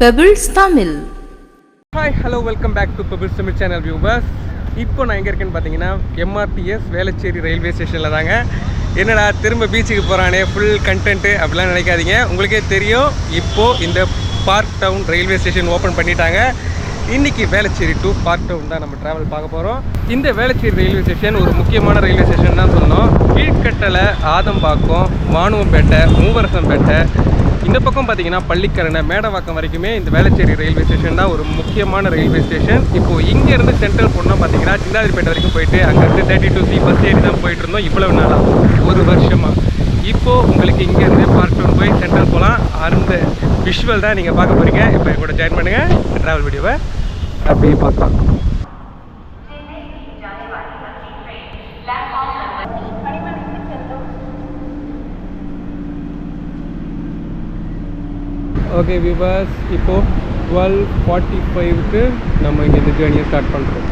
Pebbles Tamil hi hello welcome back to bubble Tamil channel viewers இப்போ நான் எங்கே இருக்கேன்னு பார்த்தீங்கன்னா எம்ஆர்டிஎஸ் வேளச்சேரி ரயில்வே ஸ்டேஷனில் தாங்க. என்னடா திரும்ப பீச்சுக்கு போகிறானே ஃபுல் கண்டென்ட்டு அப்படிலாம் நினைக்காதீங்க. உங்களுக்கே தெரியும் இப்போது இந்த park town railway station open பண்ணிட்டாங்க. இன்னைக்கு வேளச்சேரி டு பார்க் டவுன் தான் நம்ம ட்ராவல் பார்க்க போகிறோம் இந்த வேளச்சேரி ரயில்வே ஸ்டேஷன் ஒரு முக்கியமான ரயில்வே ஸ்டேஷன் தான் சொன்னோம் கீழ்கட்டளை ஆதம்பாக்கம் வானுவம்பேட்டை மூவரசம்பேட்டை இந்த பக்கம் பார்த்தீங்கன்னா பள்ளிக்கரணை மேடவாக்கம் வரைக்குமே இந்த வேளச்சேரி ரயில்வே ஸ்டேஷன் தான் ஒரு முக்கியமான ரயில்வே ஸ்டேஷன் இப்போ இங்கேருந்து சென்ட்ரல் போனால் பார்த்தீங்கன்னா சிந்தாதிரிப்பேட்டை வரைக்கும் போயிட்டு அங்கேருந்து தேர்ட்டி டூ சி பஸ் ஏறி தான் போயிட்டு இருந்தோம். இவ்வளவு நாளாக ஒரு வருஷமாக இப்போது உங்களுக்கு இங்கேருந்து பார்க் டவுன் போய் சென்ட்ரல் போகலாம் அந்த விஷுவல் தான் நீங்கள் பார்க்க போகிறீங்க இப்போ என் கூட ஜாயின் பண்ணுங்கள் ட்ராவல் வீடியோவை அப்படியே பார்க்கலாம். ஓகே விவாஸ் இப்போது டுவெல் ஃபார்ட்டி ஃபைவ்க்கு நம்ம இங்கே இந்த ஜேர்னியை ஸ்டார்ட் பண்ணுறோம்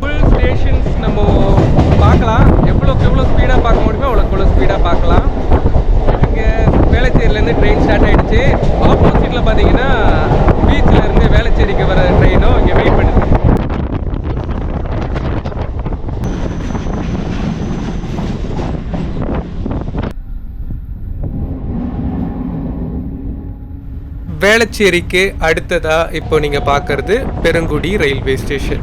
ஃபுல் ஸ்டேஷன்ஸ் நம்ம பார்க்கலாம். எவ்வளோ ஸ்பீடாக பார்க்க ஸ்பீடாக பார்க்கலாம். இங்கே வேளச்சேரியிலேருந்து ட்ரெயின் ஸ்டார்ட் ஆகிடுச்சு ஆப்போசிட்டில் பார்த்தீங்கன்னா பீச்சில் இருந்து வேளச்சேரிக்கு வர ட்ரெயினும் இங்கே வெயிட் பண்ணுது வேளச்சேரிக்கு அடுத்ததா இப்போ நீங்க பார்க்குறது பெருங்குடி ரயில்வே ஸ்டேஷன்.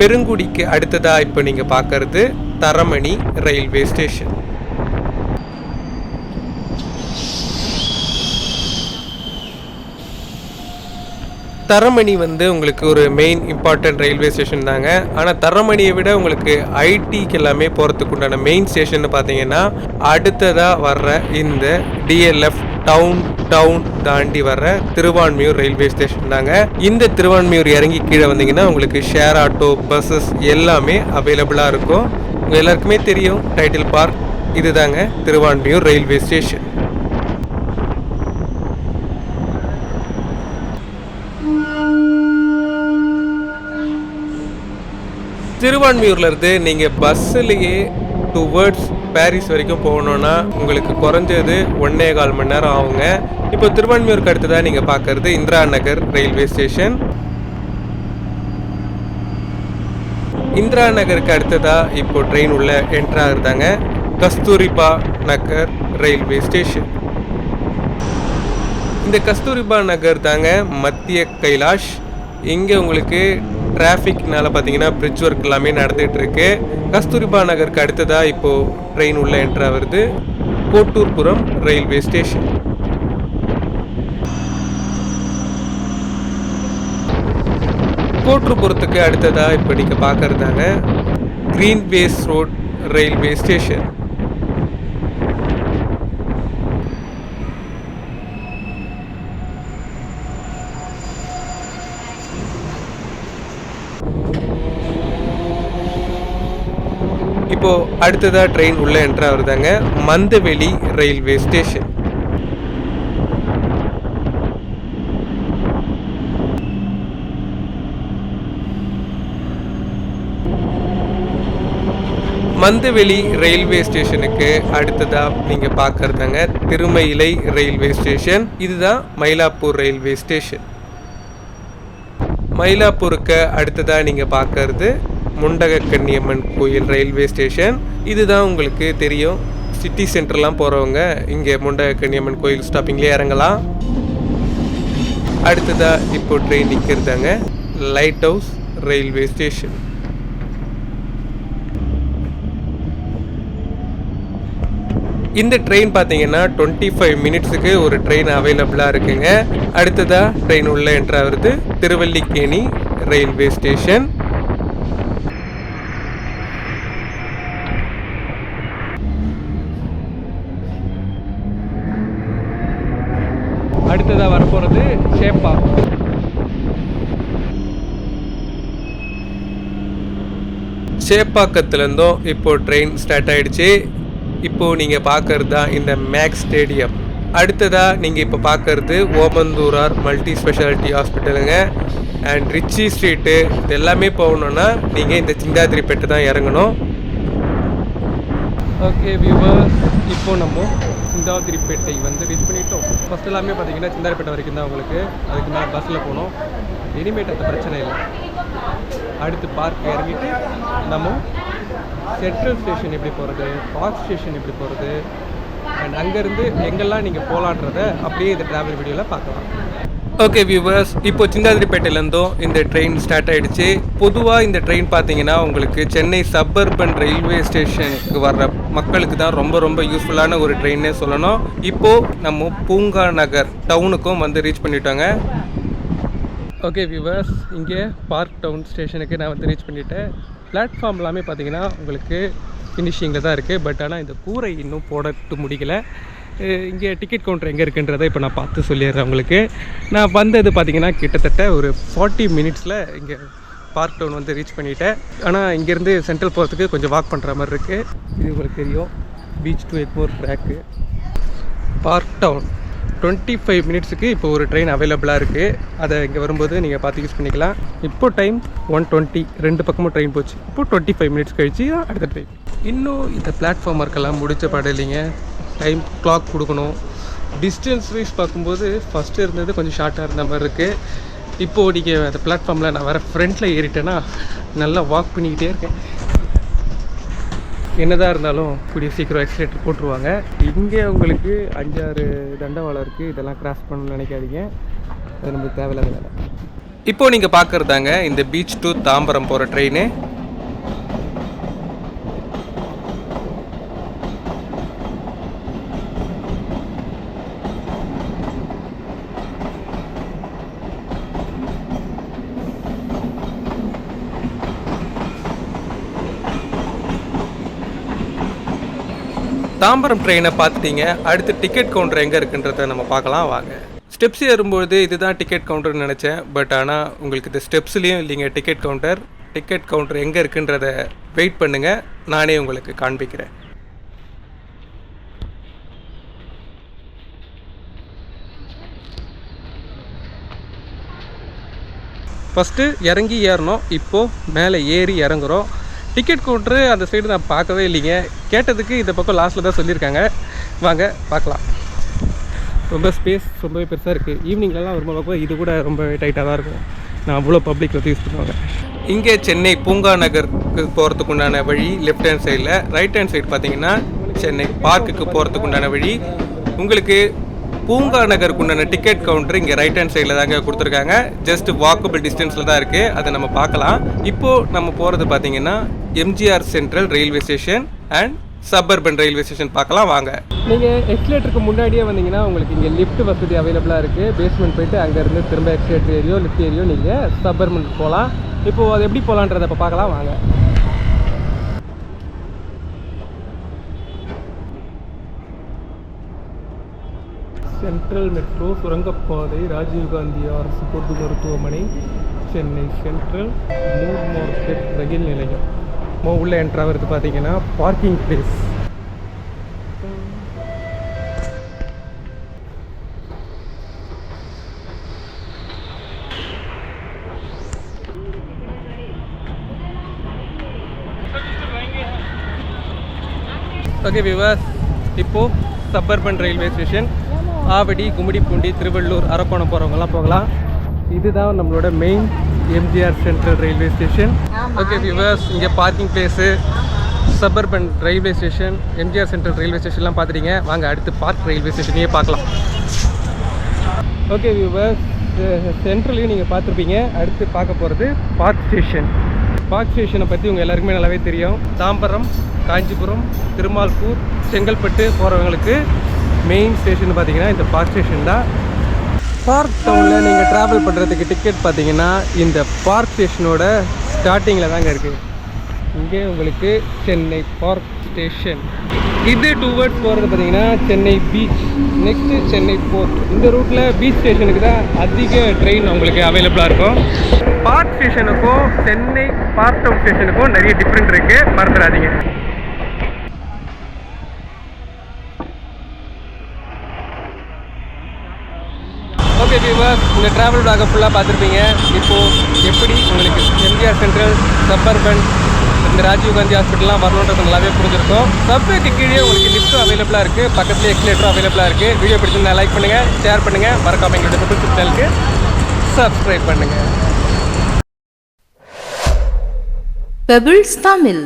பெருங்குடிக்கு அடுத்ததா இப்போ நீங்க பார்க்குறது தரமணி ரயில்வே ஸ்டேஷன். தரமணி வந்து உங்களுக்கு ஒரு மெயின் இம்பார்ட்டன்ட் ரயில்வே ஸ்டேஷன் தாங்க. ஆனால் தரமணியை விட உங்களுக்கு ஐடிக்கு எல்லாமே போகிறதுக்கு உண்டான மெயின் ஸ்டேஷன் பார்த்தீங்கன்னா அடுத்ததாக வர்ற இந்த டிஎல்எஃப் டவுன் டவுன் தாண்டி வர்ற திருவான்மியூர் ரயில்வே ஸ்டேஷன் தாங்க. இந்த திருவான்மியூர் இறங்கி கீழே வந்தீங்கன்னா உங்களுக்கு ஷேர் ஆட்டோ பஸ்ஸஸ் எல்லாமே அவைலபிளாக இருக்கும். உங்கள் எல்லாருக்குமே தெரியும் டைட்டில் பார்க் இதுதாங்க திருவான்மியூர் ரயில்வே ஸ்டேஷன் திருவான்மியூர்ல நீங்கள் பஸ்ஸுலேயே பஸ்ஸுலயே டுவர்ட்ஸ் பாரிஸ் வரைக்கும் போகணுன்னா உங்களுக்கு குறைஞ்சது ஒன்னே கால் மணி நேரம் ஆகுங்க. இப்போ திருவான்மியூருக்கு அடுத்ததாக நீங்கள் பார்க்கறது இந்திரா நகர் ரயில்வே ஸ்டேஷன். இந்திரா நகருக்கு அடுத்ததா இப்போ ட்ரெயின் உள்ளே என்ட்ரு ஆகுதாங்க கஸ்தூரிபா நகர் ரயில்வே ஸ்டேஷன். இந்த கஸ்தூரிபா நகர் தாங்க மத்திய கைலாஷ். இங்கே உங்களுக்கு டிராஃபிக்னால பார்த்தீங்கன்னா பிரிட்ஜ் ஒர்க் எல்லாமே நடந்துகிட்டு இருக்கு. கஸ்தூரிபா நகருக்கு அடுத்ததாக இப்போது ட்ரெயின் உள்ள என்ட்ரா வருது கோட்டூர்புரம் ரயில்வே ஸ்டேஷன் கோட்டூர்புரத்துக்கு அடுத்ததாக இப்போ நீங்கள் பார்க்கறதாங்க green ways road railway station அடுத்ததாக ட்ரெயின் உள்ளே என்ட்ரா வருதாங்க Mandaveli railway station Mandaveli railway ஸ்டேஷனுக்கு அடுத்ததா நீங்க பார்க்குறதாங்க திருமயிலை ரயில்வே ஸ்டேஷன் இதுதான் மயிலாப்பூர் ரயில்வே ஸ்டேஷன் மயிலாப்பூருக்கு அடுத்ததா நீங்க பார்க்கறது முண்டக கோயில் ரயில்வே ஸ்டேஷன். இதுதான் உங்களுக்கு தெரியும். சிட்டி சென்டர்லாம் போகிறவங்க இங்கே முண்டக கோயில் ஸ்டாப்பிங்லேயே இறங்கலாம். அடுத்ததாக இப்போ ட்ரெயின் நிற்கிறதாங்க லைட் ஹவுஸ் ரயில்வே ஸ்டேஷன். இந்த ட்ரெயின் பார்த்தீங்கன்னா டுவெண்ட்டி ஃபைவ் மினிட்ஸுக்கு ஒரு ட்ரெயின் அவைலபிளாக இருக்குங்க. அடுத்ததாக ட்ரெயின் உள்ளே என்ட்ரு ஆகுறது திருவல்லிக்கேணி ரயில்வே ஸ்டேஷன். சேப்பாக்கத்துலேருந்தும் இப்போ ட்ரெயின் ஸ்டார்ட் ஆகிடுச்சு இப்போது நீங்கள் பார்க்கறது தான் இந்த மேக்ஸ் ஸ்டேடியம் அடுத்ததாக நீங்கள் இப்போ பார்க்கறது ஓமந்தூரார் மல்டி ஸ்பெஷாலிட்டி ஹாஸ்பிட்டலுங்க அண்ட் ரிச்சி ஸ்ட்ரீட்டு இது எல்லாமே போகணுன்னா நீங்கள் இந்த சிந்தாதிரிப்பேட்டை தான் இறங்கணும். ஓகே வியூவர்ஸ் இப்போ நம்ம சிந்தாதிரிப்பேட்டை வந்து ரீச் பண்ணிட்டோம். ஃபஸ்ட் எல்லாமே பார்த்தீங்கன்னா சிந்தாதிரிப்பேட்டை வரைக்கும் தான் உங்களுக்கு. அதுக்கு மேலே பஸ்ஸில் போகணும் இனிமேட் அந்த பிரச்சனை இல்லை. அடுத்து பார்க் இறங்கிட்டு நம்ம சென்ட்ரல் ஸ்டேஷன் எப்படி போகிறது பார்க் ஸ்டேஷன் எப்படி போகிறது அண்ட் அங்கேருந்து எங்கெல்லாம் நீங்கள் போகலான்றத அப்படியே இந்த ட்ராவல் வீடியோவில் பார்க்கலாம். ஓகே வியூவர்ஸ் இப்போ சிந்தாதிரிப்பேட்டையிலேருந்தும் இந்த ட்ரெயின் ஸ்டார்ட் ஆகிடுச்சு பொதுவாக இந்த ட்ரெயின் பார்த்தீங்கன்னா உங்களுக்கு சென்னை சப்பர்பன் ரயில்வே ஸ்டேஷனுக்கு வர்ற மக்களுக்கு தான் ரொம்ப ரொம்ப யூஸ்ஃபுல்லான ஒரு ட்ரெயின்னே சொல்லணும். இப்போது நம்ம பூங்கா நகர் டவுனுக்கும் வந்து ரீச் பண்ணிட்டோங்க. ஓகே வியூவர்ஸ் இங்கே பார்க் டவுன் ஸ்டேஷனுக்கு நான் வந்து ரீச் பண்ணிட்டேன். பிளாட்ஃபார்ம் எல்லாமே பார்த்தீங்கன்னா உங்களுக்கு ஃபினிஷிங்கில் தான் இருக்குது பட் ஆனால் இந்த கூரை இன்னும் போடட்டு முடிக்கலை. இங்கே டிக்கெட் கவுண்டர் எங்கே இருக்குன்றதை இப்போ நான் பார்த்து சொல்லிடுறேன் உங்களுக்கு. நான் வந்தது பார்த்தீங்கன்னா கிட்டத்தட்ட ஒரு ஃபார்ட்டி மினிட்ஸில் இங்கே பார்க் டவுன் வந்து ரீச் பண்ணிட்டேன். ஆனால் இங்கேருந்து சென்ட்ரல் போகிறதுக்கு கொஞ்சம் வாக் பண்ணுற மாதிரி இருக்குது இது உங்களுக்கு தெரியும். Beach to Egmore track park down twenty five மினிட்ஸுக்கு இப்போ ஒரு ட்ரெயின் அவைலபிளாக இருக்குது அதை இங்கே வரும்போது நீங்கள் பார்த்து யூஸ் பண்ணிக்கலாம். இப்போ டைம் ஒன் டுவெண்ட்டி ரெண்டு பக்கமும் ட்ரெயின் போச்சு. இப்போ டுவெண்ட்டி ஃபைவ் மினிட்ஸ் கழிச்சு அடுத்த ட்ரெயின் இன்னும் இந்த பிளாட்ஃபார்ம் ஒர்க்கெல்லாம் முடிச்ச படம் இல்லைங்க. டைம் கிளாக் கொடுக்கணும். டிஸ்டன்ஸ் வைஸ் பார்க்கும்போது ஃபஸ்ட்டு இருந்தது கொஞ்சம் ஷார்ட்டாக இருந்த மாதிரி இருக்குது இப்போது நீங்கள் அந்த பிளாட்ஃபார்மில் நான் வர ஃப்ரண்ட்டில் ஏறிட்டேன்னா நல்லா வாக் பண்ணிக்கிட்டே இருக்கேன். என்னதான் இருந்தாலும் கூடிய சீக்கிரம் எக்ஸலேட்டர் போட்டுருவாங்க. இங்கே உங்களுக்கு அஞ்சாறு தண்டவாளம் இருக்குது இதெல்லாம் கிராஸ் பண்ணணும்னு நினைக்காதீங்க. அது நமக்கு தேவையில்லாத வேலை. இப்போ நீங்கள் பார்க்குறதாங்க இந்த பீச் டு தாம்பரம் போகிற ட்ரெயின் தாம்பரம் ட்ரெயினை பார்த்துட்டீங்க அடுத்து டிக்கெட் கவுண்டர் எங்கே இருக்குன்றத நம்ம பார்க்கலாம் வாங்க. ஸ்டெப்ஸ் ஏறும்பொழுது இதுதான் டிக்கெட் கவுண்டர்னு நினச்சேன். பட் ஆனால் உங்களுக்கு இந்த ஸ்டெப்ஸ்லேயும் இல்லைங்க டிக்கெட் கவுண்டர் டிக்கெட் கவுண்டர் எங்கே இருக்குன்றத வெயிட் பண்ணுங்கள் நானே உங்களுக்கு காண்பிக்கிறேன். ஃபஸ்ட்டு இறங்கி ஏறணும். இப்போது மேலே ஏறி இறங்குறோம். டிக்கெட் கவுண்ட்ரு அந்த சைடு நான் பார்க்கவே இல்லைங்க. கேட்டதுக்கு இந்த பக்கம் லாஸ்ட்டில் தான் சொல்லியிருக்காங்க. வாங்க பார்க்கலாம். ரொம்ப ஸ்பேஸ் ரொம்பவே பெருசாக இருக்குது ஈவினிங்லலாம் வரும்போது பார்க்கும்போது இது கூட ரொம்ப டைட்டாக தான் இருக்கும். நான் அவ்வளோ பப்ளிக் வந்து யூஸ் பண்ணுவாங்க. இங்கே சென்னை பூங்கா நகருக்கு போகிறதுக்கு உண்டான வழி லெஃப்ட் ஹேண்ட் சைடில் ரைட் ஹேண்ட் சைடு பார்த்தீங்கன்னா சென்னை பார்க்குக்கு போகிறதுக்கு உண்டான வழி. உங்களுக்கு பூங்கா நகருக்கு உண்டான டிக்கெட் கவுண்டர் இங்கே ரைட் ஹேண்ட் சைடில் தாங்க கொடுத்துருக்காங்க. ஜஸ்ட் வாக்கபிள் டிஸ்டன்ஸில் தான் இருக்குது அதை நம்ம பார்க்கலாம். இப்போது நம்ம போகிறது பார்த்தீங்கன்னா MGR central railway station and suburban railway station பார்க்கலாம். வாங்க. நீங்கள் எக்ஸ்லேட்டருக்கு முன்னாடியே வந்தீங்கன்னா உங்களுக்கு இங்கே லிஃப்ட் வசதி அவைலபிளாக இருக்குது பேஸ்மெண்ட் போயிட்டு அங்கேருந்து திரும்ப எக்ஸ்லேட்டர் ஏரியோ லிஃப்ட் ஏரியோ நீங்கள் சப்பர்பன் போகலாம். இப்போது அது எப்படி போகலான்றதை இப்போ பார்க்கலாம். வாங்க. சென்ட்ரல் மெட்ரோ சுரங்கப்பாதை ராஜீவ்காந்தி அரசு பொது மருத்துவமனை Chennai central Moore market rail நிலையம். மோ உள்ள என்ட்ராகிறது பார்த்தீங்கன்னா பார்க்கிங் பிளேஸ் ஓகே விவாஸ் இப்போது suburban railway station Avadi Gummidipoondi Tiruvallur Arakkonam போகிறவங்கலாம் போகலாம். இதுதான் நம்மளோட main MGR central railway station okay viewers இங்கே parking place suburban railway station MGR central railway ஸ்டேஷன்லாம் பார்த்துட்டீங்க. வாங்க அடுத்து பார்க் ரயில்வே ஸ்டேஷனையே பார்க்கலாம். ஓகே வியூவர்ஸ் சென்ட்ரலையும் நீங்கள் பார்த்துருப்பீங்க. அடுத்து பார்க்க போகிறது பார்க் ஸ்டேஷன் பார்க் ஸ்டேஷனை பற்றி உங்கள் எல்லாருக்குமே நல்லாவே தெரியும். தாம்பரம் காஞ்சிபுரம் திருமால்பூர் செங்கல்பட்டு போகிறவங்களுக்கு மெயின் ஸ்டேஷன் பார்த்தீங்கன்னா இந்த பார்க் ஸ்டேஷன் தான். பார்க் டவுனில் நீங்கள் ட்ராவல் பண்ணுறதுக்கு டிக்கெட் பார்த்தீங்கன்னா இந்த பார்க் ஸ்டேஷனோட ஸ்டார்டிங்கில் தாங்க இருக்குது இங்கே உங்களுக்கு சென்னை பார்க் ஸ்டேஷன் இது டூவர்ட்ஸ் போகிறது பார்த்தீங்கன்னா Chennai beach next Chennai port இந்த ரூட்டில் பீச் ஸ்டேஷனுக்கு தான் அதிக ட்ரெயின் உங்களுக்கு அவைலபிளாக இருக்கும். பார்க் ஸ்டேஷனுக்கும் சென்னை பார்க் டவுன் ஸ்டேஷனுக்கும் நிறைய டிஃப்ரெண்ட் இருக்குது மறந்துடாதீங்க. ஓகே இந்த ட்ராவல் vlog ஃபுல்லாக பார்த்துருப்பீங்க? இப்போது எப்படி உங்களுக்கு எம்ஜிஆர் சென்ட்ரல் சப்பர்பன் இந்த ராஜீவ் காந்தி ஹாஸ்பிட்டல்லாம் வரணுன்றது நல்லாவே புரிஞ்சிருக்கும். சப்வேக்கு கீழே உங்களுக்கு லிஃப்ட்டும் அவைலபிளாக இருக்குது பக்கத்துலேயே எக்ஸ்லேட்டரும் அவைலபிளாக இருக்குது வீடியோ பிடிச்சிருந்தா லைக் பண்ணுங்கள் ஷேர் பண்ணுங்கள் மறக்காம எங்களுடைய பபிள் சேனலுக்கு சப்ஸ்கிரைப் பண்ணுங்கள் பெபிள்ஸ் தமிழ்